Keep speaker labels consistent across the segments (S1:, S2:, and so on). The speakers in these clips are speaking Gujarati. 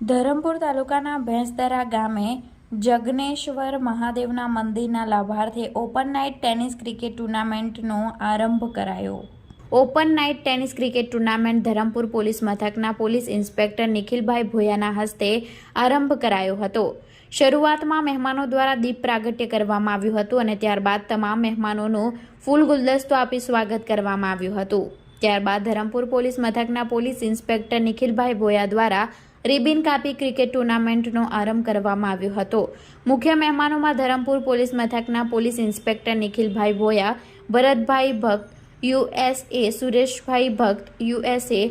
S1: ધરમપુર તાલુકાના ભેંસદરા ગામે જગનેશ્વર મહાદેવના મંદિરના લાભાર્થે ઓપન નાઇટ ટેનિસ ક્રિકેટ ટુર્નામેન્ટનો આરંભ કરાયો. Open night tennis cricket tournament Dharampur police મથકના પોલીસ ઇન્સ્પેક્ટર નિખિલભાઈ ભોયાના હસ્તે આરંભ કરાયો હતો. શરૂઆતમાં મહેમાનો દ્વારા દીપ પ્રાગટ્ય કરવામાં આવ્યું હતું અને ત્યારબાદ તમામ મહેમાનોનું ફૂલ ગુલદસ્તો આપી સ્વાગત કરવામાં આવ્યું હતું. ત્યારબાદ ધરમપુર પોલીસ મથકના પોલીસ ઇન્સ્પેક્ટર નિખિલભાઈ ભોયા દ્વારા રિબિન કાપી ક્રિકેટ ટુર્નામેન્ટનો આરંભ કરવામાં આવ્યો હતો. મુખ્ય મહેમાનોમાં ધરમપુર પોલીસ મથકના police inspector Nikhilbhai Bhoya, Bharatbhai Bhakt USA Sureshbhai ભક્ત યુએસએ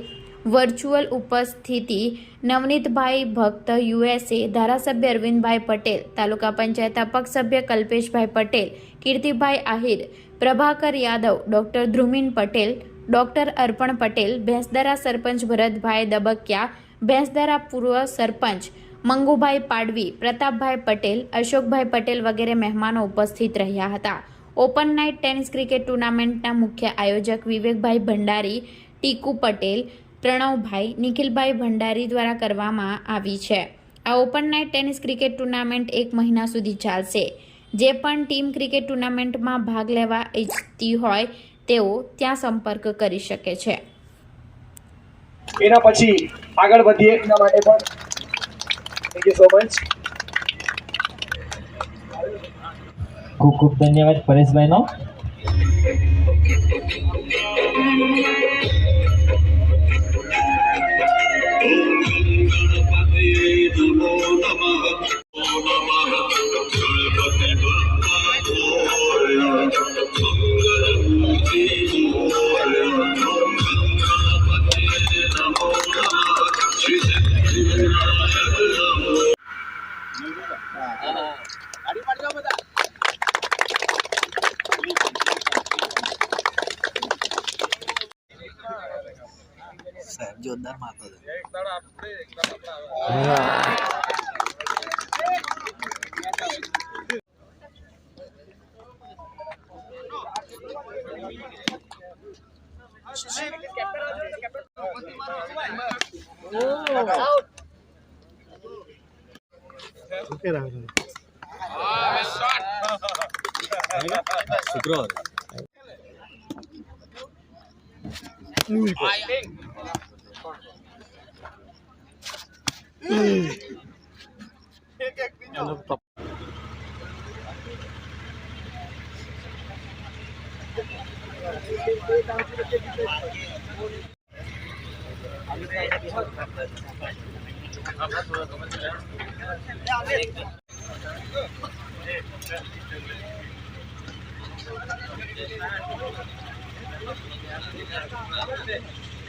S1: વર્ચ્યુઅલ ઉપસ્થિતિ, નવનીતભાઈ ભક્ત યુએસએ ધારાસભ્ય અરવિંદભાઈ પટેલ, તાલુકા પંચાયત અપક્ષ સભ્ય કલ્પેશભાઈ પટેલ, કીર્તિભાઈ આહિર, પ્રભાકર યાદવ, ડોક્ટર ધ્રુમિન પટેલ, ડોક્ટર અર્પણ પટેલ, ભેંસદરા સરપંચ ભરતભાઈ દબકિયા ભેંસદરા પૂર્વ સરપંચ મંગુભાઈ પાડવી, પ્રતાપભાઈ પટેલ, અશોકભાઈ પટેલ વગેરે મહેમાનો ઉપસ્થિત રહ્યા હતા. ઓપન નાઇટ ટેનિસ ક્રિકેટ ટુર્નામેન્ટના મુખ્ય આયોજક વિવેકભાઈ ભંડારી, ટીકુ પટેલ, પ્રણવભાઈ, નિખિલભાઈ ભંડારી દ્વારા કરવામાં આવી છે. આ open night tennis cricket tournament એક મહિના સુધી ચાલશે. જે પણ ટીમ ક્રિકેટ ટુર્નામેન્ટમાં ભાગ લેવા ઈચ્છતી હોય, તેઓ ત્યાં સંપર્ક કરી શકે છે.
S2: એના પછી આગળ વધીએ એના માટે પણ. થેન્ક યુ સો મચ
S3: ખૂબ ખૂબ ધન્યવાદ પરેશભાઈનો.
S4: જોરદાર મારતો હતો શુક્રવાર Ano pa? Thank you.